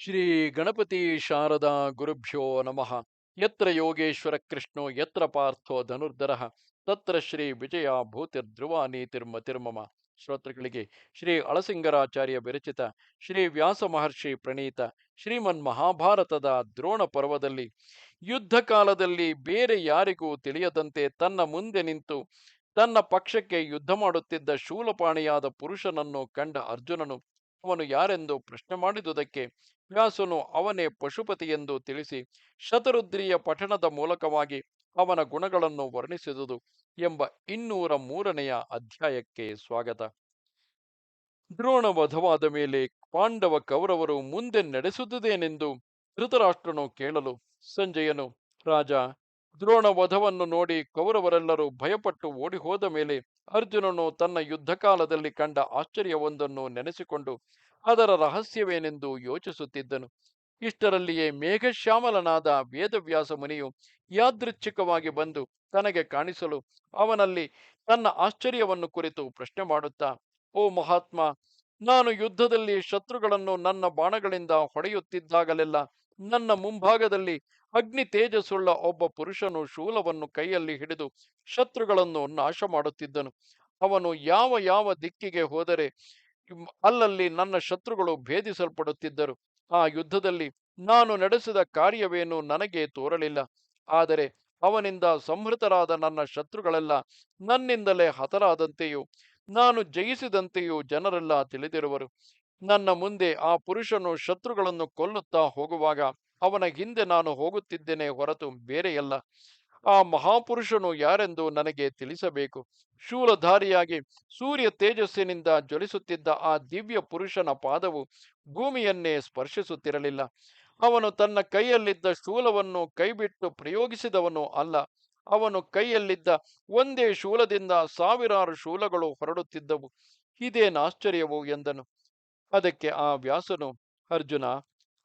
ಶ್ರೀ ಗಣಪತಿ ಶಾರದಾ ಗುರುಭ್ಯೋ ನಮಃ. ಯತ್ರ ಯೋಗೇಶ್ವರ ಕೃಷ್ಣೋ, ಯತ್ರ ಪಾರ್ಥೋ ಧನುರ್ಧರ. ತತ್ರ ಶ್ರೀ ವಿಜಯ ಭೂತಿರ್ಧ್ರುವ ನೀತಿರ್ಮತಿರ್ಮಮ ಶ್ರೋತೃಗಳಿಗೆ ಶ್ರೀ ಅಳಸಿಂಗರಾಚಾರ್ಯ ವಿರಚಿತ, ಶ್ರೀ ವ್ಯಾಸ ಮಹರ್ಷಿ ಪ್ರಣೀತ, ಶ್ರೀಮನ್ ಮಹಾಭಾರತದ ದ್ರೋಣ ಪರ್ವದಲ್ಲಿ, ಯುದ್ಧ ಕಾಲದಲ್ಲಿ ಬೇರೆ ಯಾರಿಗೂ ತಿಳಿಯದಂತೆ ತನ್ನ ಮುಂದೆ ನಿಂತು, ತನ್ನ ಪಕ್ಷಕ್ಕೆ ಯುದ್ಧ ಮಾಡುತ್ತಿದ್ದ ಶೂಲಪಾಣಿಯಾದ ಪುರುಷನನ್ನು ಕಂಡ ಅರ್ಜುನನು ಅವನು ಯಾರೆಂದು ಪ್ರಶ್ನೆ ಮಾಡಿದುದಕ್ಕೆ ವ್ಯಾಸನು ಅವನೇ ಪಶುಪತಿ ಎಂದು ತಿಳಿಸಿ ಶತರುದ್ರಿಯ ಪಠಣದ ಮೂಲಕವಾಗಿ ಅವನ ಗುಣಗಳನ್ನು ವರ್ಣಿಸಿದುದು ಎಂಬ ಇನ್ನೂರ ಮೂರನೆಯ ಅಧ್ಯಾಯಕ್ಕೆ ಸ್ವಾಗತ. ದ್ರೋಣ ವಧವಾದ ಮೇಲೆ ಪಾಂಡವ ಕೌರವರು ಮುಂದೆ ನಡೆಸುತ್ತದೇನೆಂದು ಧೃತರಾಷ್ಟ್ರನು ಕೇಳಲು ಸಂಜಯನು, ರಾಜ, ದ್ರೋಣ ವಧವನ್ನು ನೋಡಿ ಕೌರವರೆಲ್ಲರೂ ಭಯಪಟ್ಟು ಓಡಿ ಹೋದ ಮೇಲೆ ಅರ್ಜುನನು ತನ್ನ ಯುದ್ಧಕಾಲದಲ್ಲಿ ಕಂಡ ಆಶ್ಚರ್ಯವೊಂದನ್ನು ನೆನೆಸಿಕೊಂಡು ಅದರ ರಹಸ್ಯವೇನೆಂದು ಯೋಚಿಸುತ್ತಿದ್ದನು. ಇಷ್ಟರಲ್ಲಿಯೇ ಮೇಘಶ್ಯಾಮಲನಾದ ವೇದವ್ಯಾಸ ಮುನಿಯು ಯಾದೃಚ್ಛಿಕವಾಗಿ ಬಂದು ತನಗೆ ಕಾಣಿಸಲು ಅವನಲ್ಲಿ ತನ್ನ ಆಶ್ಚರ್ಯವನ್ನು ಕುರಿತು ಪ್ರಶ್ನೆ ಮಾಡುತ್ತಾ, ಓ ಮಹಾತ್ಮ, ನಾನು ಯುದ್ಧದಲ್ಲಿ ಶತ್ರುಗಳನ್ನು ನನ್ನ ಬಾಣಗಳಿಂದ ಹೊಡೆಯುತ್ತಿದ್ದಾಗಲೆಲ್ಲ ನನ್ನ ಮುಂಭಾಗದಲ್ಲಿ ಅಗ್ನಿ ತೇಜಸ್ಸುಳ್ಳ ಒಬ್ಬ ಪುರುಷನು ಶೂಲವನ್ನು ಕೈಯಲ್ಲಿ ಹಿಡಿದು ಶತ್ರುಗಳನ್ನು ನಾಶ ಮಾಡುತ್ತಿದ್ದನು ಅವನು ಯಾವ ಯಾವ ದಿಕ್ಕಿಗೆ ಹೋದರೆ ಅಲ್ಲಲ್ಲಿ ನನ್ನ ಶತ್ರುಗಳು ಭೇದಿಸಲ್ಪಡುತ್ತಿದ್ದರು. ಆ ಯುದ್ಧದಲ್ಲಿ ನಾನು ನಡೆಸಿದ ಕಾರ್ಯವೇನು ನನಗೆ ತೋರಲಿಲ್ಲ. ಆದರೆ ಅವನಿಂದ ಸಂಹೃತರಾದ ನನ್ನ ಶತ್ರುಗಳೆಲ್ಲ ನನ್ನಿಂದಲೇ ಹತರಾದಂತೆಯೂ ನಾನು ಜಯಿಸಿದಂತೆಯೂ ಜನರೆಲ್ಲ ತಿಳಿದಿರುವರು. ನನ್ನ ಮುಂದೆ ಆ ಪುರುಷನು ಶತ್ರುಗಳನ್ನು ಕೊಲ್ಲುತ್ತಾ ಹೋಗುವಾಗ ಅವನ ಹಿಂದೆ ನಾನು ಹೋಗುತ್ತಿದ್ದೇನೆ ಹೊರತು ಬೇರೆಯಲ್ಲ ಆ ಮಹಾಪುರುಷನು ಯಾರೆಂದು ನನಗೆ ತಿಳಿಸಬೇಕು? ಶೂಲಧಾರಿಯಾಗಿ ಸೂರ್ಯ ತೇಜಸ್ಸಿನಿಂದ ಜ್ವಲಿಸುತ್ತಿದ್ದ ಆ ದಿವ್ಯ ಪುರುಷನ ಪಾದವು ಭೂಮಿಯನ್ನೇ ಸ್ಪರ್ಶಿಸುತ್ತಿರಲಿಲ್ಲ. ಅವನು ತನ್ನ ಕೈಯಲ್ಲಿದ್ದ ಶೂಲವನ್ನು ಕೈಬಿಟ್ಟು ಪ್ರಯೋಗಿಸಿದವನು ಅಲ್ಲ. ಅವನು ಕೈಯಲ್ಲಿದ್ದ ಒಂದೇ ಶೂಲದಿಂದ ಸಾವಿರಾರು ಶೂಲಗಳು ಹೊರಡುತ್ತಿದ್ದವು. ಇದೇನಾಶ್ಚರ್ಯವು ಎಂದನು. ಅದಕ್ಕೆ ಆ ವ್ಯಾಸನು, ಅರ್ಜುನ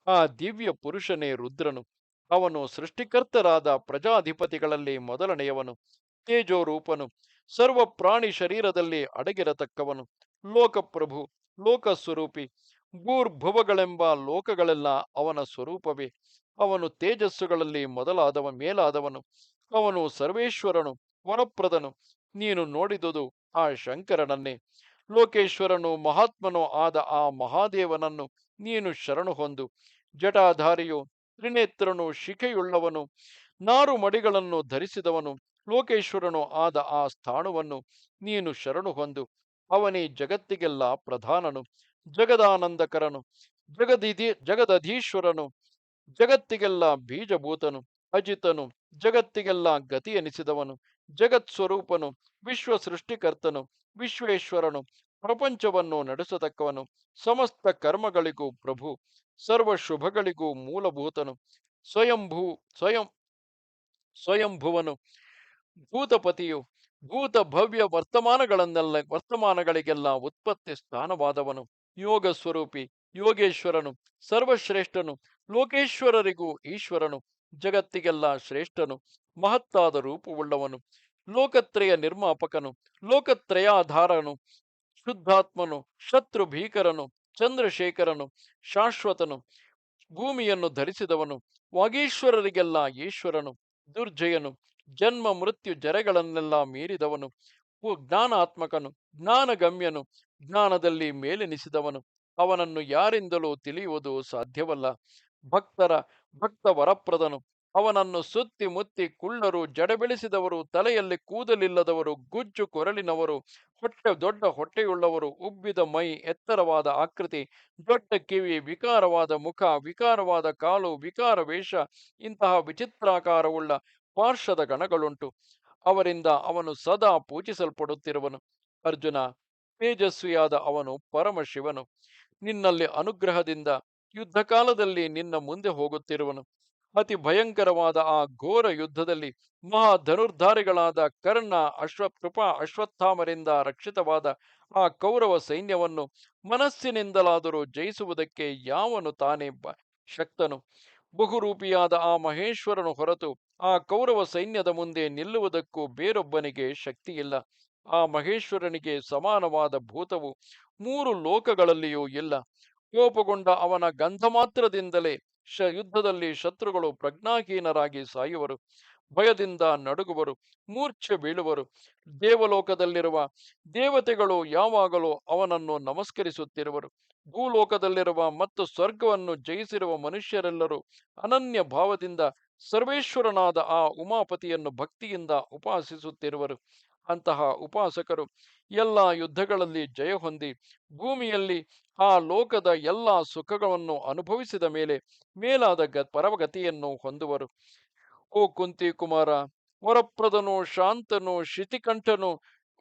ಆ ದಿವ್ಯ ಪುರುಷನೇ ರುದ್ರನು. ಅವನು ಸೃಷ್ಟಿಕರ್ತರಾದ ಪ್ರಜಾಧಿಪತಿಗಳಲ್ಲಿ ಮೊದಲನೆಯವನು. ತೇಜೋರೂಪನು. ಸರ್ವ ಪ್ರಾಣಿ ಶರೀರದಲ್ಲಿ ಅಡಗಿರತಕ್ಕವನು. ಲೋಕಪ್ರಭು, ಲೋಕಸ್ವರೂಪಿ. ಭೂರ್ಭುವಗಳೆಂಬ ಲೋಕಗಳೆಲ್ಲ ಅವನ ಸ್ವರೂಪವೇ. ಅವನು ತೇಜಸ್ಸುಗಳಲ್ಲಿ ಮೊದಲಾದವ, ಮೇಲಾದವನು. ಅವನು ಸರ್ವೇಶ್ವರನು ವರಪ್ರದನು ನೀನು ನೋಡಿದುದು ಆ ಶಂಕರನನ್ನೇ. ಲೋಕೇಶ್ವರನು ಮಹಾತ್ಮನೂ ಆದ ಆ ಮಹಾದೇವನನ್ನು ನೀನು ಶರಣು ಹೊಂದು. ಜಟಾಧಾರಿಯು ತ್ರಿನೇತ್ರನು ಶಿಖೆಯುಳ್ಳವನು, ನಾರು ಮಡಿಗಳನ್ನು ಧರಿಸಿದವನು, ಲೋಕೇಶ್ವರನು ಆದ ಆ ಸ್ಥಾಣುವನ್ನು ನೀನು ಶರಣು ಹೊಂದು, ಅವನೇ ಜಗತ್ತಿಗೆಲ್ಲ ಪ್ರಧಾನನು, ಜಗದಾನಂದಕರನು, ಜಗದಿಧಿ, ಜಗದಧೀಶ್ವರನು, ಜಗತ್ತಿಗೆಲ್ಲ ಬೀಜಭೂತನು, ಅಜಿತನು, ಜಗತ್ತಿಗೆಲ್ಲ ಗತಿ ಎನಿಸಿದವನು ಜಗತ್ ಸ್ವರೂಪನು ವಿಶ್ವ ಸೃಷ್ಟಿಕರ್ತನು ವಿಶ್ವೇಶ್ವರನು ಪ್ರಪಂಚವನ್ನು ನಡೆಸತಕ್ಕವನು. ಸಮಸ್ತ ಕರ್ಮಗಳಿಗೂ ಪ್ರಭು, ಸರ್ವ ಶುಭಗಳಿಗೂ ಮೂಲಭೂತನು. ಸ್ವಯಂಭೂ, ಸ್ವಯಂ, ಸ್ವಯಂಭುವನು. ಭೂತಪತಿಯು ಭೂತ ಭವ್ಯ ವರ್ತಮಾನಗಳನ್ನೆಲ್ಲ, ವರ್ತಮಾನಗಳಿಗೆಲ್ಲ ಉತ್ಪತ್ತಿ ಸ್ಥಾನವಾದವನು. ಯೋಗ ಸ್ವರೂಪಿ, ಯೋಗೇಶ್ವರನು, ಸರ್ವಶ್ರೇಷ್ಠನು, ಲೋಕೇಶ್ವರರಿಗೂ ಈಶ್ವರನು, ಜಗತ್ತಿಗೆಲ್ಲ ಶ್ರೇಷ್ಠನು, ಮಹತ್ತಾದ ರೂಪವುಳ್ಳವನು. ಲೋಕತ್ರಯ ನಿರ್ಮಾಪಕನು, ಲೋಕತ್ರಯಾಧಾರನು. ಶುದ್ಧಾತ್ಮನು ಶತ್ರು ಭೀಕರನು ಚಂದ್ರಶೇಖರನು, ಶಾಶ್ವತನು, ಭೂಮಿಯನ್ನು ಧರಿಸಿದವನು, ವಾಗೀಶ್ವರರಿಗೆಲ್ಲ ಈಶ್ವರನು, ದುರ್ಜಯನು, ಜನ್ಮ, ಮೃತ್ಯು, ಜರೆಗಳನ್ನೆಲ್ಲ ಮೀರಿದವನು ಜ್ಞಾನಾತ್ಮಕನು, ಜ್ಞಾನಗಮ್ಯನು, ಜ್ಞಾನದಲ್ಲಿ ಮೇಲೆನಿಸಿದವನು, ಅವನನ್ನು ಯಾರಿಂದಲೂ ತಿಳಿಯುವುದು ಸಾಧ್ಯವಲ್ಲ. ಭಕ್ತರ, ಭಕ್ತ ವರಪ್ರದನು ಅವನನ್ನು ಸುತ್ತಿ ಮುತ್ತಿ ಕುಳ್ಳರು, ಜಡಬೆಳೆಸಿದವರು, ತಲೆಯಲ್ಲಿ ಕೂದಲಿಲ್ಲದವರು, ಗುಜ್ಜು ಕೊರಳಿನವರು, ಹೊಟ್ಟೆ ದೊಡ್ಡ ಹೊಟ್ಟೆಯುಳ್ಳವರು, ಉಬ್ಬಿದ ಮೈ ಎತ್ತರವಾದ ಆಕೃತಿ, ದೊಡ್ಡ ಕಿವಿ, ವಿಕಾರವಾದ ಮುಖ, ವಿಕಾರವಾದ ಕಾಲು, ವಿಕಾರ ವೇಷ, ಇಂತಹ ವಿಚಿತ್ರಾಕಾರವುಳ್ಳ ಪಾರ್ಶ್ವದ ಗಣಗಳುಂಟು. ಅವರಿಂದ ಅವನು ಸದಾ ಪೂಜಿಸಲ್ಪಡುತ್ತಿರುವನು. ಅರ್ಜುನ, ತೇಜಸ್ವಿಯಾದ ಅವನು ಪರಮಶಿವನು. ನಿನ್ನಲ್ಲಿ ಅನುಗ್ರಹದಿಂದ ಯುದ್ಧ ಕಾಲದಲ್ಲಿ ನಿನ್ನ ಮುಂದೆ ಹೋಗುತ್ತಿರುವನು. ಅತಿ ಭಯಂಕರವಾದ ಆ ಘೋರ ಯುದ್ಧದಲ್ಲಿ ಮಹಾ ಧನುರ್ಧಾರಿಗಳಾದ ಕರ್ಣ, ಅಶ್ವ, ಕೃಪಾ, ಅಶ್ವತ್ಥಾಮರಿಂದ ರಕ್ಷಿತವಾದ ಆ ಕೌರವ ಸೈನ್ಯವನ್ನು ಮನಸ್ಸಿನಿಂದಲಾದರೂ ಜಯಿಸುವುದಕ್ಕೆ ಯಾವನು ತಾನೇ ಶಕ್ತನು? ಬಹುರೂಪಿಯಾದ ಆ ಮಹೇಶ್ವರನು ಹೊರತು ಆ ಕೌರವ ಸೈನ್ಯದ ಮುಂದೆ ನಿಲ್ಲುವುದಕ್ಕೂ ಬೇರೊಬ್ಬನಿಗೆ ಶಕ್ತಿಯಿಲ್ಲ. ಆ ಮಹೇಶ್ವರನಿಗೆ ಸಮಾನವಾದ ಭೂತವು ಮೂರು ಲೋಕಗಳಲ್ಲಿಯೂ ಇಲ್ಲ. ಕೋಪಗೊಂಡ ಅವನ ಗಂಧ ಮಾತ್ರದಿಂದಲೇ ಶ ಯುದ್ಧದಲ್ಲಿ ಶತ್ರುಗಳು ಪ್ರಜ್ಞಾಹೀನರಾಗಿ ಸಾಯುವರು, ಭಯದಿಂದ ನಡುಗುವರು, ಮೂರ್ಛೆ ಬೀಳುವರು. ದೇವಲೋಕದಲ್ಲಿರುವ ದೇವತೆಗಳು ಯಾವಾಗಲೂ ಅವನನ್ನು ನಮಸ್ಕರಿಸುತ್ತಿರುವರು. ಭೂಲೋಕದಲ್ಲಿರುವ ಮತ್ತು ಸ್ವರ್ಗವನ್ನು ಜಯಿಸಿರುವ ಮನುಷ್ಯರೆಲ್ಲರೂ ಅನನ್ಯ ಭಾವದಿಂದ ಸರ್ವೇಶ್ವರನಾದ ಆ ಉಮಾಪತಿಯನ್ನು ಭಕ್ತಿಯಿಂದ ಉಪಾಸಿಸುತ್ತಿರುವರು. ಅಂತಹ ಉಪಾಸಕರು ಎಲ್ಲ ಯುದ್ಧಗಳಲ್ಲಿ ಜಯ ಹೊಂದಿ, ಭೂಮಿಯಲ್ಲಿ ಆ ಲೋಕದ ಎಲ್ಲ ಸುಖಗಳನ್ನು ಅನುಭವಿಸಿದ ಮೇಲೆ ಮೇಲಾದ ಗ ಪರಗತಿಯನ್ನು ಹೊಂದುವರು. ಓ ಕುಂತಿ ಕುಮಾರ, ವರಪ್ರದನು, ಶಾಂತನು ಶಿತಿಕಂಠನು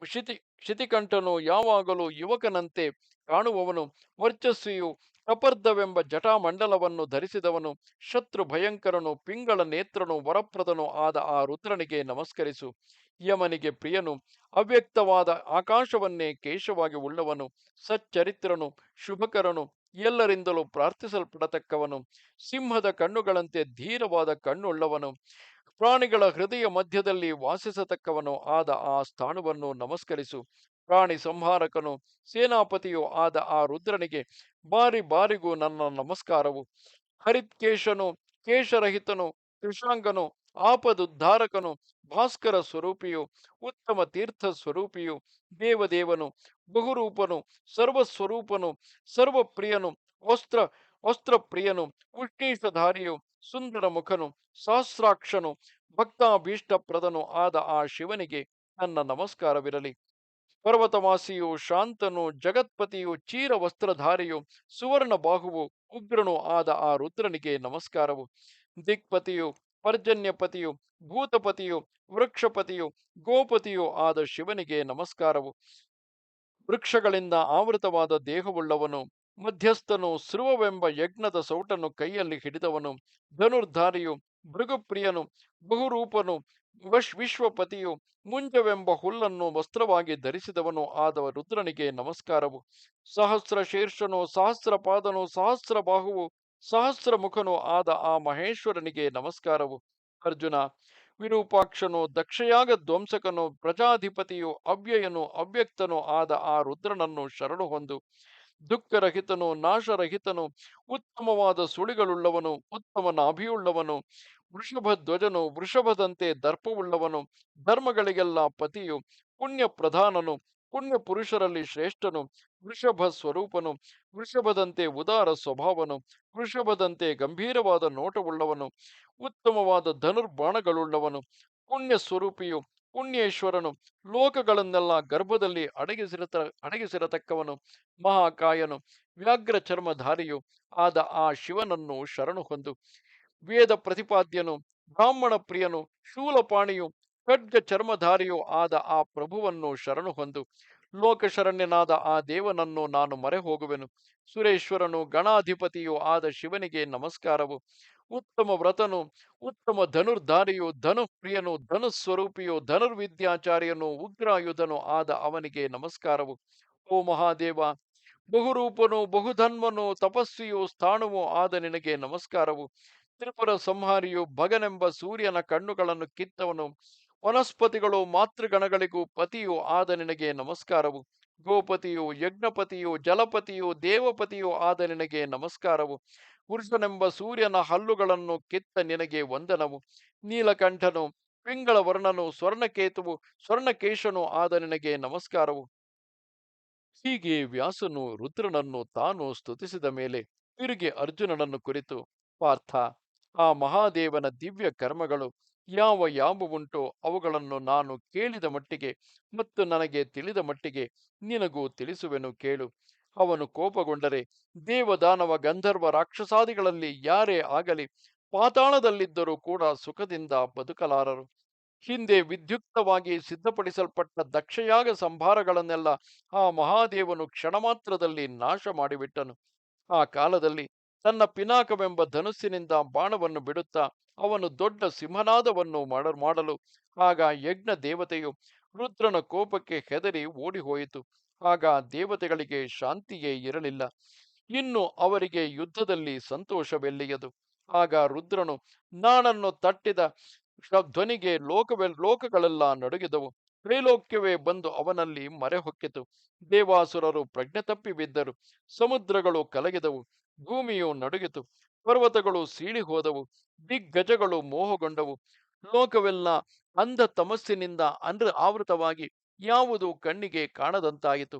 ಶಿತಿ ಶಿತಿಕಂಠನು ಯಾವಾಗಲೂ ಯುವಕನಂತೆ ಕಾಣುವವನು, ವರ್ಚಸ್ವಿಯು ಅಪರ್ಧವೆಂಬ ಜಟಾಮಂಡಲವನ್ನು ಧರಿಸಿದವನು, ಶತ್ರು ಭಯಂಕರನು, ಪಿಂಗಳ ನೇತ್ರನು, ವರಪ್ರದನು ಆದ ಆ ರುದ್ರನಿಗೆ ನಮಸ್ಕರಿಸು. ಯಮನಿಗೆ ಪ್ರಿಯನು, ಅವ್ಯಕ್ತವಾದ ಆಕಾಶವನ್ನೇ ಕೇಶವಾಗಿ ಉಳ್ಳವನು, ಸಚ್ಚರಿತ್ರನು, ಶುಭಕರನು, ಎಲ್ಲರಿಂದಲೂ ಪ್ರಾರ್ಥಿಸಲ್ಪಡತಕ್ಕವನು, ಸಿಂಹದ ಕಣ್ಣುಗಳಂತೆ ಧೀರವಾದ ಕಣ್ಣುಳ್ಳವನು, ಪ್ರಾಣಿಗಳ ಹೃದಯ ಮಧ್ಯದಲ್ಲಿ ವಾಸಿಸತಕ್ಕವನು ಆದ ಆ ಸ್ಥಾನವನ್ನು ನಮಸ್ಕರಿಸು. ಪ್ರಾಣಿ ಸಂಹಾರಕನು, ಸೇನಾಪತಿಯೂ ಆದ ಆ ರುದ್ರನಿಗೆ ಬಾರಿ ಬಾರಿಗೂ ನನ್ನ ನಮಸ್ಕಾರವು. ಹರಿತ್ಕೇಶನು, ಕೇಶರಹಿತನು, ಕೃಷಾಂಗನು ಆಪದುದ್ಧಾರಕನು, ಭಾಸ್ಕರ ಸ್ವರೂಪಿಯು, ಉತ್ತಮ ತೀರ್ಥ ಸ್ವರೂಪಿಯು, ದೇವದೇವನು, ಬಹುರೂಪನು, ಸರ್ವಸ್ವರೂಪನು, ಸರ್ವಪ್ರಿಯನು, ವಸ್ತ್ರ, ವಸ್ತ್ರಪ್ರಿಯನು ಉಷ್ಣೀಷಧಾರಿಯು ಸುಂದರ ಮುಖನು ಸಹಸ್ರಾಕ್ಷನು, ಭಕ್ತಾಭೀಷ್ಟಪ್ರದನು ಆದ ಆ ಶಿವನಿಗೆ ನನ್ನ ನಮಸ್ಕಾರವಿರಲಿ. ಪರ್ವತವಾಸಿಯು ಶಾಂತನು, ಜಗತ್ಪತಿಯು ಚೀರ ವಸ್ತ್ರಧಾರಿಯು ಸುವರ್ಣ ಬಾಹುವು ಉಗ್ರನು ಆದ ಆ ರುದ್ರನಿಗೆ ನಮಸ್ಕಾರವು. ದಿಕ್ಪತಿಯು ಪರ್ಜನ್ಯಪತಿಯು, ಭೂತಪತಿಯು, ವೃಕ್ಷಪತಿಯು, ಗೋಪತಿಯು ಆದ ಶಿವನಿಗೆ ನಮಸ್ಕಾರವು. ವೃಕ್ಷಗಳಿಂದ ಆವೃತವಾದ ದೇಹವುಳ್ಳವನು, ಮಧ್ಯಸ್ಥನು ಸ್ರುವವೆಂಬ ಯಜ್ಞದ ಸೌಟನ್ನು ಕೈಯಲ್ಲಿ ಹಿಡಿದವನು, ಧನುರ್ಧಾರಿಯು, ಭೃಗುಪ್ರಿಯನು, ಬಹುರೂಪನು, ವಶ್, ವಿಶ್ವಪತಿಯು, ಮುಂಜವೆಂಬ ಹುಲ್ಲನ್ನು ವಸ್ತ್ರವಾಗಿ ಧರಿಸಿದವನು ಆದ ರುದ್ರನಿಗೆ ನಮಸ್ಕಾರವು. ಸಹಸ್ರ ಶೀರ್ಷನು ಸಹಸ್ರ ಪಾದನು ಸಹಸ್ರ ಬಾಹುವು ಸಹಸ್ರ ಮುಖನೂ ಆದ ಆ ಮಹೇಶ್ವರನಿಗೆ ನಮಸ್ಕಾರವು. ಅರ್ಜುನ, ವಿರೂಪಾಕ್ಷನು, ದಕ್ಷಯಾಗ ಧ್ವಂಸಕನು, ಪ್ರಜಾಧಿಪತಿಯು ಅವ್ಯಯನು, ಅವ್ಯಕ್ತನು ಆದ ಆ ರುದ್ರನನ್ನು ಶರಣು ಹೊಂದು, ದುಃಖರಹಿತನು, ನಾಶರಹಿತನು, ಉತ್ತಮವಾದ ಸುಳಿಗಳುಳ್ಳವನು, ಉತ್ತಮ ನಾಭಿಯುಳ್ಳವನು ವೃಷಭ ಧ್ವಜನು ವೃಷಭದಂತೆ ದರ್ಪವುಳ್ಳವನು, ಧರ್ಮಗಳಿಗೆಲ್ಲ ಪತಿಯು ಪುಣ್ಯ ಪ್ರಧಾನನು ಪುಣ್ಯ ಪುರುಷರಲ್ಲಿ ಶ್ರೇಷ್ಠನು ವೃಷಭ ಸ್ವರೂಪನು, ವೃಷಭದಂತೆ ಉದಾರ ಸ್ವಭಾವನು, ವೃಷಭದಂತೆ ಗಂಭೀರವಾದ ನೋಟವುಳ್ಳವನು, ಉತ್ತಮವಾದ ಧನುರ್ಬಾಣಗಳುಳ್ಳವನು ಪುಣ್ಯ ಸ್ವರೂಪಿಯು ಪುಣ್ಯೇಶ್ವರನು, ಲೋಕಗಳನ್ನೆಲ್ಲ ಗರ್ಭದಲ್ಲಿ ಅಡಗಿಸಿರತ, ಅಡಗಿಸಿರತಕ್ಕವನು, ಮಹಾಕಾಯನು ವ್ಯಾಘ್ರ ಚರ್ಮಧಾರಿಯು ಆದ ಆ ಶಿವನನ್ನು ಶರಣು ಹೊಂದು, ವೇದ ಪ್ರತಿಪಾದ್ಯನು, ಬ್ರಾಹ್ಮಣ ಪ್ರಿಯನು, ಶೂಲಪಾಣಿಯು ಖಡ್ಗ ಚರ್ಮಧಾರಿಯೂ ಆದ ಆ ಪ್ರಭುವನ್ನು ಶರಣು ಹೊಂದು ಲೋಕಶರಣ್ಯನಾದ ಆ ದೇವನನ್ನು ನಾನು ಮರೆ ಹೋಗುವೆನು ಸುರೇಶ್ವರನು ಗಣಾಧಿಪತಿಯೂ ಆದ ಶಿವನಿಗೆ ನಮಸ್ಕಾರವು. ಉತ್ತಮ ವ್ರತನು, ಉತ್ತಮ ಧನುರ್ಧಾರಿಯು ಧನುಪ್ರಿಯನು, ಧನುಸ್ವರೂಪಿಯು ಧನುರ್ವಿದ್ಯಾಚಾರ್ಯನು, ಉಗ್ರಾಯುಧನು ಆದ ಅವನಿಗೆ ನಮಸ್ಕಾರವು. ಓ ಮಹಾದೇವ, ಬಹುರೂಪನು, ಬಹುಧನ್ಮನು, ತಪಸ್ವಿಯು, ಸ್ಥಾಣುವು ಆದ ನಿನಗೆ ನಮಸ್ಕಾರವು. ತ್ರಿಪುರ ಸಂಹಾರಿಯು ಭಗನೆಂಬ ಸೂರ್ಯನ ಕಣ್ಣುಗಳನ್ನು ಕಿತ್ತವನು. ವನಸ್ಪತಿಗಳು ಮಾತೃಗಣಗಳಿಗೂ ಪತಿಯು ಆದ ನಿನಗೆ ನಮಸ್ಕಾರವು. ಗೋಪತಿಯು ಯಜ್ಞಪತಿಯು, ಜಲಪತಿಯು ದೇವಪತಿಯು ಆದ ನಿನಗೆ ನಮಸ್ಕಾರವು. ಪುರುಷನೆಂಬ ಸೂರ್ಯನ ಹಲ್ಲುಗಳನ್ನು ಕಿತ್ತ ನಿನಗೆ ವಂದನವು. ನೀಲಕಂಠನು ಪಿಂಗಳ ವರ್ಣನು ಸ್ವರ್ಣಕೇತುವು, ಸ್ವರ್ಣಕೇಶನು ಆದ ನಿನಗೆ ನಮಸ್ಕಾರವು. ಹೀಗೆ ವ್ಯಾಸನು ರುದ್ರನನ್ನು ತಾನು ಸ್ತುತಿಸಿದ ಮೇಲೆ ತಿರುಗಿ ಅರ್ಜುನನನ್ನು ಕುರಿತು ಪಾರ್ಥ, ಆ ಮಹಾದೇವನ ದಿವ್ಯ ಕರ್ಮಗಳು ಯಾವ ಯಾವುವುಂಟೋ ಅವುಗಳನ್ನು ನಾನು ಕೇಳಿದ ಮಟ್ಟಿಗೆ ಮತ್ತು ನನಗೆ ತಿಳಿದ ಮಟ್ಟಿಗೆ ನಿನಗೂ ತಿಳಿಸುವೆನು ಕೇಳು. ಅವನು ಕೋಪಗೊಂಡರೆ, ದೇವದಾನವ ಗಂಧರ್ವ ರಾಕ್ಷಸಾದಿಗಳಲ್ಲಿ ಯಾರೇ ಆಗಲಿ ಪಾತಾಳದಲ್ಲಿದ್ದರೂ ಕೂಡ ಸುಖದಿಂದ ಬದುಕಲಾರರು. ಹಿಂದೆ ವಿದ್ಯುಕ್ತವಾಗಿ ಸಿದ್ಧಪಡಿಸಲ್ಪಟ್ಟ ದಕ್ಷಯಾಗ ಸಂಭಾರಗಳನ್ನೆಲ್ಲ ಆ ಮಹಾದೇವನು ಕ್ಷಣಮಾತ್ರದಲ್ಲಿ ನಾಶ ಮಾಡಿಬಿಟ್ಟನು ಆ ಕಾಲದಲ್ಲಿ ತನ್ನ ಪಿನಾಕವೆಂಬ ಧನುಸ್ಸಿನಿಂದ ಬಾಣವನ್ನು ಬಿಡುತ್ತಾ ಅವನು ದೊಡ್ಡ ಸಿಂಹನಾದವನ್ನು ಮಾಡ, ಮಾಡಲು ಆಗ ಯಜ್ಞ ದೇವತೆಯು ರುದ್ರನ ಕೋಪಕ್ಕೆ ಹೆದರಿ ಓಡಿಹೋಯಿತು. ಆಗ ದೇವತೆಗಳಿಗೆ ಶಾಂತಿಯೇ ಇರಲಿಲ್ಲ. ಇನ್ನು ಅವರಿಗೆ ಯುದ್ಧದಲ್ಲಿ ಸಂತೋಷವೆಲ್ಲಿಯದು? ಆಗ ರುದ್ರನು, ನಾನನ್ನು ತಟ್ಟಿದ ಧ್ವನಿಗೆ ಲೋಕವೆ, ಲೋಕಗಳೆಲ್ಲ ನಡುಗಿದವು. ತ್ರೈಲೋಕ್ಯವೇ ಬಂದು ಅವನಲ್ಲಿ ಮರೆ ಹೊಕ್ಕಿತು ದೇವಾಸುರರು ಪ್ರಜ್ಞೆ ತಪ್ಪಿ ಬಿದ್ದರು ಸಮುದ್ರಗಳು ಕಲಗಿದವು. ಭೂಮಿಯು ನಡುಗಿತು. ಪರ್ವತಗಳು ಸೀಳಿ ಹೋದವು, ದಿಗ್ಗಜಗಳು ಮೋಹಗೊಂಡವು. ಲೋಕವೆಲ್ಲ ಅಂಧ ತಮಸ್ಸಿನಿಂದ ಅಂದ್ರ ಆವೃತವಾಗಿ ಯಾವುದು ಕಣ್ಣಿಗೆ ಕಾಣದಂತಾಯಿತು.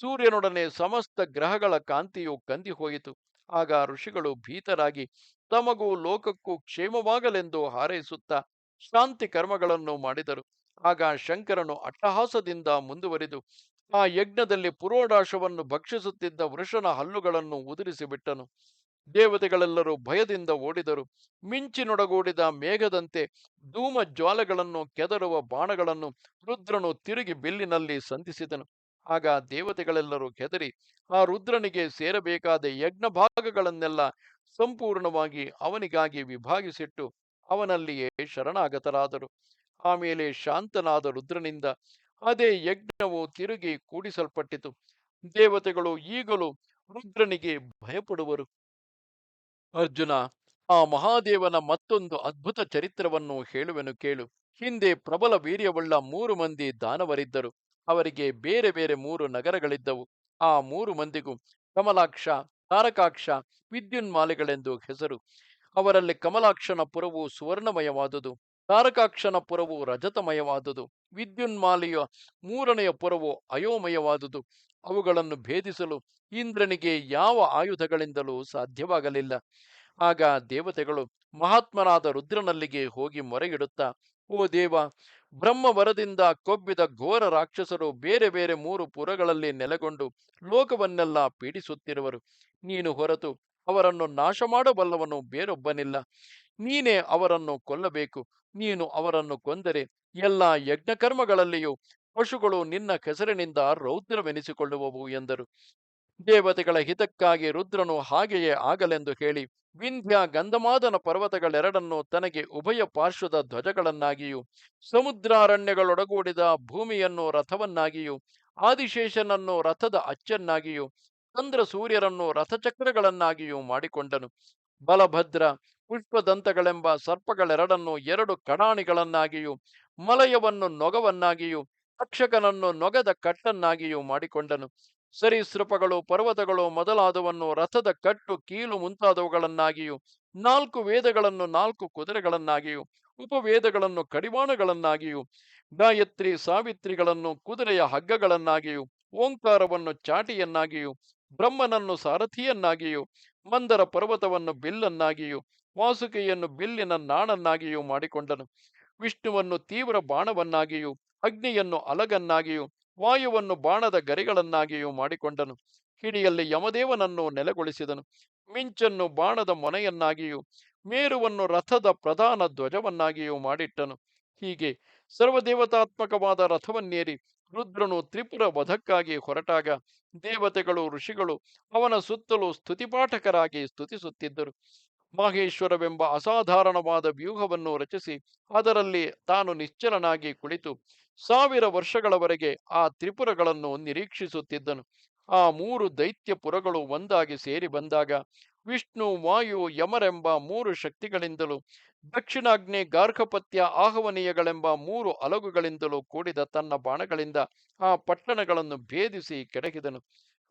ಸೂರ್ಯನೊಡನೆ ಸಮಸ್ತ ಗ್ರಹಗಳ ಕಾಂತಿಯು ಕಂದಿ ಹೋಯಿತು. ಆಗ ಋಷಿಗಳು ಭೀತರಾಗಿ ತಮಗೂ ಲೋಕಕ್ಕೂ ಕ್ಷೇಮವಾಗಲೆಂದು ಹಾರೈಸುತ್ತಾ ಶಾಂತಿ ಕರ್ಮಗಳನ್ನು ಮಾಡಿದರು. ಆಗ ಶಂಕರನು ಅಟ್ಟಹಾಸದಿಂದ ಮುಂದುವರಿದು ಆ ಯಜ್ಞದಲ್ಲಿ ಪುರೋಡಾಶವನ್ನು ಭಕ್ಷಿಸುತ್ತಿದ್ದ ವೃಷನ ಹಲ್ಲುಗಳನ್ನು ಉದುರಿಸಿ ಬಿಟ್ಟನು ದೇವತೆಗಳೆಲ್ಲರೂ ಭಯದಿಂದ ಓಡಿದರು. ಮಿಂಚಿನೊಡಗೂಡಿದ ಮೇಘದಂತೆ ಧೂಮ ಜ್ವಾಲೆಗಳನ್ನು ಕೆದರುವ ಬಾಣಗಳನ್ನು ರುದ್ರನು ತಿರುಗಿ ಬಿಲ್ಲಿನಲ್ಲಿ ಸಂಧಿಸಿದನು. ಆಗ ದೇವತೆಗಳೆಲ್ಲರೂ ಕೆದರಿ ಆ ರುದ್ರನಿಗೆ ಸೇರಬೇಕಾದ ಯಜ್ಞ ಭಾಗಗಳನ್ನೆಲ್ಲ ಸಂಪೂರ್ಣವಾಗಿ ಅವನಿಗಾಗಿ ವಿಭಾಗಿಸಿಟ್ಟು ಅವನಲ್ಲಿಯೇ ಶರಣಾಗತರಾದರು. ಆಮೇಲೆ ಶಾಂತನಾದ ರುದ್ರನಿಂದ ಅದೇ ಯಜ್ಞವು ತಿರುಗಿ ಕೂಡಿಸಲ್ಪಟ್ಟಿತು. ದೇವತೆಗಳು ಈಗಲೂ ರುದ್ರನಿಗೆ ಭಯಪಡುವರು. ಅರ್ಜುನ, ಆ ಮಹಾದೇವನ ಮತ್ತೊಂದು ಅದ್ಭುತ ಚರಿತ್ರವನ್ನು ಹೇಳುವೆನು ಕೇಳು. ಹಿಂದೆ ಪ್ರಬಲ ವೀರ್ಯವುಳ್ಳ ಮೂರು ಮಂದಿ ದಾನವರಿದ್ದರು. ಅವರಿಗೆ ಬೇರೆ ಬೇರೆ ಮೂರು ನಗರಗಳಿದ್ದವು. ಆ ಮೂರು ಮಂದಿಗೂ ಕಮಲಾಕ್ಷ, ತಾರಕಾಕ್ಷ, ವಿದ್ಯುನ್ಮಾಲೆಗಳೆಂದು ಹೆಸರು. ಅವರಲ್ಲಿ ಕಮಲಾಕ್ಷನ ಪುರವು ಸುವರ್ಣಮಯವಾದುದು. ತಾರಕಾಕ್ಷನ ಪುರವು ರಜತಮಯವಾದುದು, ವಿದ್ಯುನ್ಮಾಲೆಯ ಮೂರನೆಯ ಪುರವು ಅಯೋಮಯವಾದುದು, ಅವುಗಳನ್ನು ಭೇದಿಸಲು ಇಂದ್ರನಿಗೆ ಯಾವ ಆಯುಧಗಳಿಂದಲೂ ಸಾಧ್ಯವಾಗಲಿಲ್ಲ. ಆಗ ದೇವತೆಗಳು ಮಹಾತ್ಮನಾದ ರುದ್ರನಲ್ಲಿಗೆ ಹೋಗಿ ಮೊರೆಗಿಡುತ್ತಾ ಓ ದೇವ, ಬ್ರಹ್ಮವರದಿಂದ ಕೊಬ್ಬಿದ ಘೋರ ರಾಕ್ಷಸರು ಬೇರೆ ಬೇರೆ ಮೂರು ಪುರಗಳಲ್ಲಿ ನೆಲೆಗೊಂಡು ಲೋಕವನ್ನೆಲ್ಲ ಪೀಡಿಸುತ್ತಿರುವರು. ನೀನು ಹೊರತು ಅವರನ್ನು ನಾಶ ಮಾಡಬಲ್ಲವನು ಬೇರೊಬ್ಬನಿಲ್ಲ. ನೀನೇ ಅವರನ್ನು ಕೊಲ್ಲಬೇಕು. ನೀನು ಅವರನ್ನು ಕೊಂದರೆ ಎಲ್ಲ ಯಜ್ಞಕರ್ಮಗಳಲ್ಲಿಯೂ ಪಶುಗಳು ನಿನ್ನ ಕೆಸರಿನಿಂದ ರೌದ್ರವೆನಿಸಿಕೊಳ್ಳುವವು ಎಂದರು. ದೇವತೆಗಳ ಹಿತಕ್ಕಾಗಿ ರುದ್ರನು ಹಾಗೆಯೇ ಆಗಲೆಂದು ಹೇಳಿ ವಿಂಧ್ಯ ಗಂಧಮಾದನ ಪರ್ವತಗಳೆರಡನ್ನು ತನಗೆ ಉಭಯ ಪಾರ್ಶ್ವದ ಧ್ವಜಗಳನ್ನಾಗಿಯೂ, ಸಮುದ್ರಾರಣ್ಯಗಳೊಡಗೂಡಿದ ಭೂಮಿಯನ್ನು ರಥವನ್ನಾಗಿಯೂ, ಆದಿಶೇಷನನ್ನು ರಥದ ಅಚ್ಚನ್ನಾಗಿಯೂ ಚಂದ್ರ ಸೂರ್ಯರನ್ನು ರಥಚಕ್ರಗಳನ್ನಾಗಿಯೂ ಮಾಡಿಕೊಂಡನು. ಬಲಭದ್ರ ಪುಷ್ಪದಂತಗಳೆಂಬ ಸರ್ಪಗಳೆರಡನ್ನು ಎರಡು ಕಡಾಣಿಗಳನ್ನಾಗಿಯೂ ಮಲಯವನ್ನು ನೊಗವನ್ನಾಗಿಯೂ ತಕ್ಷಕನನ್ನು ನೊಗದ ಕಟ್ಟನ್ನಾಗಿಯೂ ಮಾಡಿಕೊಂಡನು. ಸರೀಸೃಪಗಳು, ಪರ್ವತಗಳು ಮೊದಲಾದವನ್ನು ರಥದ ಕಟ್ಟು, ಕೀಲು ಮುಂತಾದವುಗಳನ್ನಾಗಿಯೂ, ನಾಲ್ಕು ವೇದಗಳನ್ನು, ನಾಲ್ಕು ಕುದುರೆಗಳನ್ನಾಗಿಯೂ, ಉಪವೇದಗಳನ್ನು, ಕಡಿವಾಣಗಳನ್ನಾಗಿಯೂ, ಗಾಯತ್ರಿ, ಸಾವಿತ್ರಿಗಳನ್ನು ಕುದುರೆಯ ಹಗ್ಗಗಳನ್ನಾಗಿಯೂ, ಓಂಕಾರವನ್ನು ಚಾಟಿಯನ್ನಾಗಿಯೂ ಬ್ರಹ್ಮನನ್ನು ಸಾರಥಿಯನ್ನಾಗಿಯೂ, ಮಂದರ ಪರ್ವತವನ್ನು ಬಿಲ್ಲನ್ನಾಗಿಯೂ, ವಾಸುಕೆಯನ್ನು ಬಿಲ್ಲಿನ ನಾಣನ್ನಾಗಿಯೂ ಮಾಡಿಕೊಂಡನು. ವಿಷ್ಣುವನ್ನು ತೀವ್ರ ಬಾಣವನ್ನಾಗಿಯೂ, ಅಗ್ನಿಯನ್ನು ಅಲಗನ್ನಾಗಿಯೂ, ವಾಯುವನ್ನು ಬಾಣದ ಗರಿಗಳನ್ನಾಗಿಯೂ ಮಾಡಿಕೊಂಡನು. ಹಿಡಿಯಲ್ಲಿ ಯಮದೇವನನ್ನು ನೆಲೆಗೊಳಿಸಿದನು. ಮಿಂಚನ್ನು ಬಾಣದ ಮೊನೆಯನ್ನಾಗಿಯೂ, ಮೇರುವನ್ನು ರಥದ ಪ್ರಧಾನ ಧ್ವಜವನ್ನಾಗಿಯೂ ಮಾಡಿಟ್ಟನು. ಹೀಗೆ ಸರ್ವದೇವತಾತ್ಮಕವಾದ ರಥವನ್ನೇರಿ ರುದ್ರನು ತ್ರಿಪುರ ವಧಕ್ಕಾಗಿ ಹೊರಟಾಗ ದೇವತೆಗಳು, ಋಷಿಗಳು ಅವನ ಸುತ್ತಲೂ ಸ್ತುತಿಪಾಠಕರಾಗಿ ಸ್ತುತಿಸುತ್ತಿದ್ದರು. ಮಾಹೇಶ್ವರವೆಂಬ ಅಸಾಧಾರಣವಾದ ವ್ಯೂಹವನ್ನು ರಚಿಸಿ ಅದರಲ್ಲಿ ತಾನು ನಿಶ್ಚಲನಾಗಿ ಕುಳಿತು ಸಾವಿರ ವರ್ಷಗಳವರೆಗೆ ಆ ತ್ರಿಪುರಗಳನ್ನು ನಿರೀಕ್ಷಿಸುತ್ತಿದ್ದನು. ಆ ಮೂರು ದೈತ್ಯಪುರಗಳು ಒಂದಾಗಿ ಸೇರಿ ಬಂದಾಗ ವಿಷ್ಣು ವಾಯು ಯಮರೆಂಬ ಮೂರು ಶಕ್ತಿಗಳಿಂದಲೂ, ದಕ್ಷಿಣಾಗ್ನಿ ಗಾರ್ಹಪತ್ಯ ಆಹವನೀಯಗಳೆಂಬ ಮೂರು ಅಲಗುಗಳಿಂದಲೂ ಕೂಡಿದ ತನ್ನ ಬಾಣಗಳಿಂದ ಆ ಪಟ್ಟಣಗಳನ್ನು ಭೇದಿಸಿ ಕೆಡಗಿದನು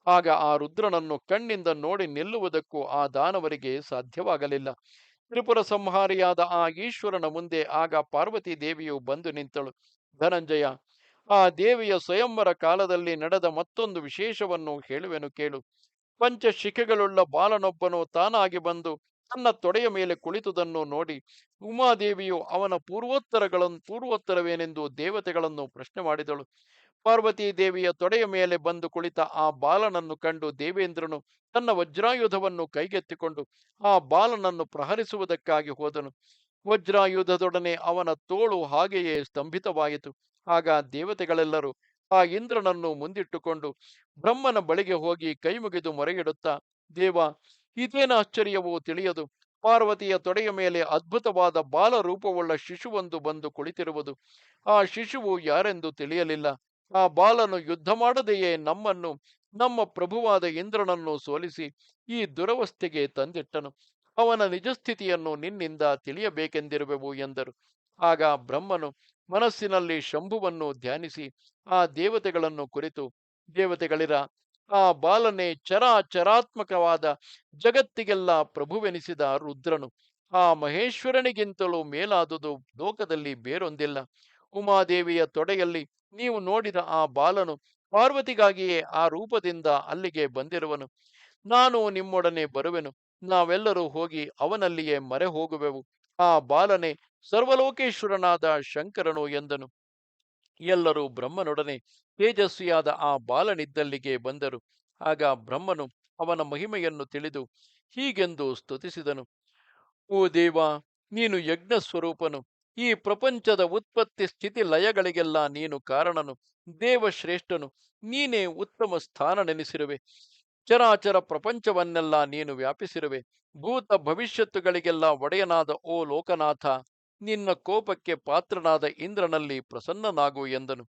ಆಗ ಆ ರುದ್ರನನ್ನು ಕಣ್ಣಿಂದ ನೋಡಿ ನಿಲ್ಲುವುದಕ್ಕೂ ಆ ದಾನವರಿಗೆ ಸಾಧ್ಯವಾಗಲಿಲ್ಲ. ತ್ರಿಪುರ ಸಂಹಾರಿಯಾದ ಆ ಈಶ್ವರನ ಮುಂದೆ ಆಗ ಪಾರ್ವತಿ ದೇವಿಯು ಬಂದು ನಿಂತಳು. ಧನಂಜಯ, ಆ ದೇವಿಯ ಸ್ವಯಂವರ ಕಾಲದಲ್ಲಿ ನಡೆದ ಮತ್ತೊಂದು ವಿಶೇಷವನ್ನು ಹೇಳುವೆನು ಕೇಳು. ಪಂಚಶಿಖೆಗಳುಳ್ಳ ಬಾಲನೊಬ್ಬನು ತಾನಾಗಿ ಬಂದು ತನ್ನ ತೊಡೆಯ ಮೇಲೆ ಕುಳಿತುದನ್ನು ನೋಡಿ ಉಮಾದೇವಿಯು ಅವನ ಪೂರ್ವೋತ್ತರಗಳನ್ನು ಪೂರ್ವೋತ್ತರವೇನೆಂದು ದೇವತೆಗಳನ್ನು ಪ್ರಶ್ನೆ ಮಾಡಿದಳು. ಪಾರ್ವತೀ ದೇವಿಯ ತೊಡೆಯ ಮೇಲೆ ಬಂದು ಕುಳಿತ ಆ ಬಾಲನನ್ನು ಕಂಡು ದೇವೇಂದ್ರನು ತನ್ನ ವಜ್ರಾಯುಧವನ್ನು ಕೈಗೆತ್ತಿಕೊಂಡು ಆ ಬಾಲನನ್ನು ಪ್ರಹರಿಸುವುದಕ್ಕಾಗಿ ಹೋದನು. ವಜ್ರಾಯುಧದೊಡನೆ ಅವನ ತೋಳು ಹಾಗೆಯೇ ಸ್ತಂಭಿತವಾಯಿತು. ಆಗ ದೇವತೆಗಳೆಲ್ಲರೂ ಆ ಇಂದ್ರನನ್ನು ಮುಂದಿಟ್ಟುಕೊಂಡು ಬ್ರಹ್ಮನ ಬಳಿಗೆ ಹೋಗಿ ಕೈಮುಗಿದು ಮೊರೆಯಿಡುತ್ತಾ, ದೇವ, ಇದೇನ ಆಶ್ಚರ್ಯವೋ ತಿಳಿಯದು. ಪಾರ್ವತಿಯ ತೊಡೆಯ ಮೇಲೆ ಅದ್ಭುತವಾದ ಬಾಲರೂಪವುಳ್ಳ ಶಿಶುವೊಂದು ಬಂದು ಕುಳಿತಿರುವುದು. ಆ ಶಿಶುವು ಯಾರೆಂದು ತಿಳಿಯಲಿಲ್ಲ. ಆ ಬಾಲನು ಯುದ್ಧ ಮಾಡದೆಯೇ ನಮ್ಮನ್ನು, ನಮ್ಮ ಪ್ರಭುವಾದ ಇಂದ್ರನನ್ನು ಸೋಲಿಸಿ ಈ ದುರವಸ್ಥೆಗೆ ತಂದಿಟ್ಟನು. ಅವನ ನಿಜಸ್ಥಿತಿಯನ್ನು ನಿನ್ನಿಂದ ತಿಳಿಯಬೇಕೆಂದಿರುವೆವು ಎಂದರು. ಆಗ ಬ್ರಹ್ಮನು ಮನಸ್ಸಿನಲ್ಲಿ ಶಂಭುವನ್ನು ಧ್ಯಾನಿಸಿ ಆ ದೇವತೆಗಳನ್ನು ಕುರಿತು, ದೇವತೆಗಳಿರ, ಆ ಬಾಲನೆ ಚರಾಚರಾತ್ಮಕವಾದ ಜಗತ್ತಿಗೆಲ್ಲ ಪ್ರಭುವೆನಿಸಿದ ರುದ್ರನು, ಆ ಮಹೇಶ್ವರನಿಗಿಂತಲೂ ಮೇಲಾದುದು ಲೋಕದಲ್ಲಿ ಬೇರೊಂದಿಲ್ಲ. ಉಮಾದೇವಿಯ ತೊಡೆಯಲ್ಲಿ ನೀವು ನೋಡಿದ ಆ ಬಾಲನು ಪಾರ್ವತಿಗಾಗಿಯೇ ಆ ರೂಪದಿಂದ ಅಲ್ಲಿಗೆ ಬಂದಿರುವನು. ನಾನು ನಿಮ್ಮೊಡನೆ ಬರುವೆನು. ನಾವೆಲ್ಲರೂ ಹೋಗಿ ಅವನಲ್ಲಿಯೇ ಮರೆ ಹೋಗುವೆವು ಆ ಬಾಲನೆ ಸರ್ವಲೋಕೇಶ್ವರನಾದ ಶಂಕರನು ಎಂದನು. ಎಲ್ಲರೂ ಬ್ರಹ್ಮನೊಡನೆ ತೇಜಸ್ವಿಯಾದ ಆ ಬಾಲನಿದ್ದಲ್ಲಿಗೆ ಬಂದರು. ಆಗ ಬ್ರಹ್ಮನು ಅವನ ಮಹಿಮೆಯನ್ನು ತಿಳಿದು ಹೀಗೆಂದು ಸ್ತುತಿಸಿದನು. ಓ ದೇವ, ನೀನು ಯಜ್ಞ ಸ್ವರೂಪನು ಈ ಪ್ರಪಂಚದ ಉತ್ಪತ್ತಿ ಸ್ಥಿತಿ ಲಯಗಳಿಗೆಲ್ಲ ನೀನು ಕಾರಣನು. ದೇವಶ್ರೇಷ್ಠನು. ನೀನೇ ಉತ್ತಮ ಸ್ಥಾನ ನೆನೆಸಿರುವೆ ಚರಾಚರ ಪ್ರಪಂಚವನ್ನೆಲ್ಲ ನೀನು ವ್ಯಾಪಿಸಿರುವೆ. ಭೂತ ಭವಿಷ್ಯತ್ತುಗಳಿಗೆಲ್ಲ ಒಡೆಯನಾದ ಓ ಲೋಕನಾಥ, ನಿನ್ನ ಕೋಪಕ್ಕೆ ಪಾತ್ರನಾದ ಇಂದ್ರನಲ್ಲಿ ಪ್ರಸನ್ನನಾಗು ಎಂದನು.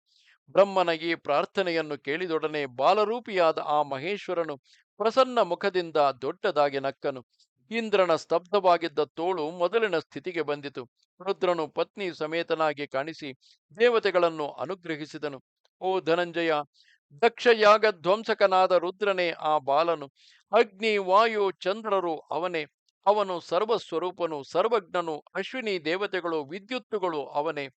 ಬ್ರಹ್ಮನ ಈ ಪ್ರಾರ್ಥನೆಯನ್ನು ಕೇಳಿದೊಡನೆ ಬಾಲರೂಪಿಯಾದ ಆ ಮಹೇಶ್ವರನು ಪ್ರಸನ್ನ ಮುಖದಿಂದ ದೊಡ್ಡದಾಗಿ ನಕ್ಕನು. ಇಂದ್ರನ ಸ್ತಬ್ಧವಾಗಿದ್ದ ತೋಳು ಮೊದಲಿನ ಸ್ಥಿತಿಗೆ ಬಂದಿತು. ರುದ್ರನು ಪತ್ನಿ ಸಮೇತನಾಗಿ ಕಾಣಿಸಿ ದೇವತೆಗಳನ್ನು ಅನುಗ್ರಹಿಸಿದನು. ಓ ಧನಂಜಯ ದಕ್ಷಯಾಗ ಧ್ವಂಸಕನಾದ ರುದ್ರನೇ ಆ ಬಾಲನು. ಅಗ್ನಿ, ವಾಯು, ಚಂದ್ರರು ಅವನೇ. ಅವನು ಸರ್ವಸ್ವರೂಪನು, ಸರ್ವಜ್ಞನು, ಅಶ್ವಿನಿ ದೇವತೆಗಳು, ವಿದ್ಯುತ್ತುಗಳು ಅವನೇ.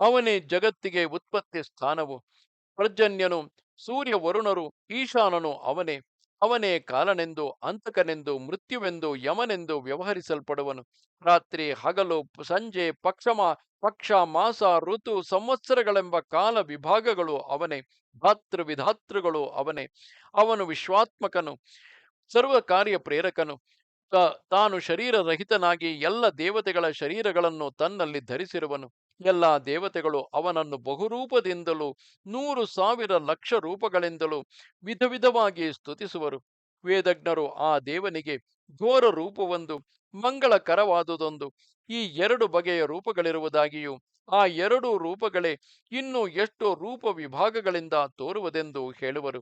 ಅವನೇ ಜಗತ್ತಿಗೆ ಉತ್ಪತ್ತಿ ಸ್ಥಾನವು. ಪರ್ಜನ್ಯನು, ಸೂರ್ಯ ವರುಣರು, ಈಶಾನನು ಅವನೇ. ಅವನೇ ಕಾಲನೆಂದು, ಅಂತಕನೆಂದು, ಮೃತ್ಯುವೆಂದು, ಯಮನೆಂದು ವ್ಯವಹರಿಸಲ್ಪಡುವನು. ರಾತ್ರಿ ಹಗಲು, ಸಂಜೆ ಪಕ್ಷಮ, ಪಕ್ಷ, ಮಾಸ, ಋತು, ಸಂವತ್ಸರಗಳೆಂಬ ಕಾಲ ವಿಭಾಗಗಳು ಅವನೇ. ಭಾತೃ ವಿಧಾತೃಗಳು ಅವನೇ. ಅವನು ವಿಶ್ವಾತ್ಮಕನು, ಸರ್ವ ಕಾರ್ಯ ಪ್ರೇರಕನು. ತಾನು ಶರೀರರಹಿತನಾಗಿ ಎಲ್ಲ ದೇವತೆಗಳ ಶರೀರಗಳನ್ನು ತನ್ನಲ್ಲಿ ಧರಿಸಿರುವನು. ಎಲ್ಲ ದೇವತೆಗಳು ಅವನನ್ನು ಬಹುರೂಪದಿಂದಲೂ ನೂರು ಸಾವಿರ ಲಕ್ಷ ರೂಪಗಳಿಂದಲೂ ವಿಧ ವಿಧವಾಗಿ ಸ್ತುತಿಸುವರು. ವೇದಜ್ಞರು ಆ ದೇವನಿಗೆ ಘೋರ ರೂಪವೊಂದು, ಮಂಗಳಕರವಾದುದೊಂದು, ಈ ಎರಡು ಬಗೆಯ ರೂಪಗಳಿರುವುದಾಗಿಯೂ, ಆ ಎರಡು ರೂಪಗಳೇ ಇನ್ನೂ ಎಷ್ಟೋ ರೂಪ ವಿಭಾಗಗಳಿಂದ ತೋರುವುದೆಂದು ಹೇಳುವರು.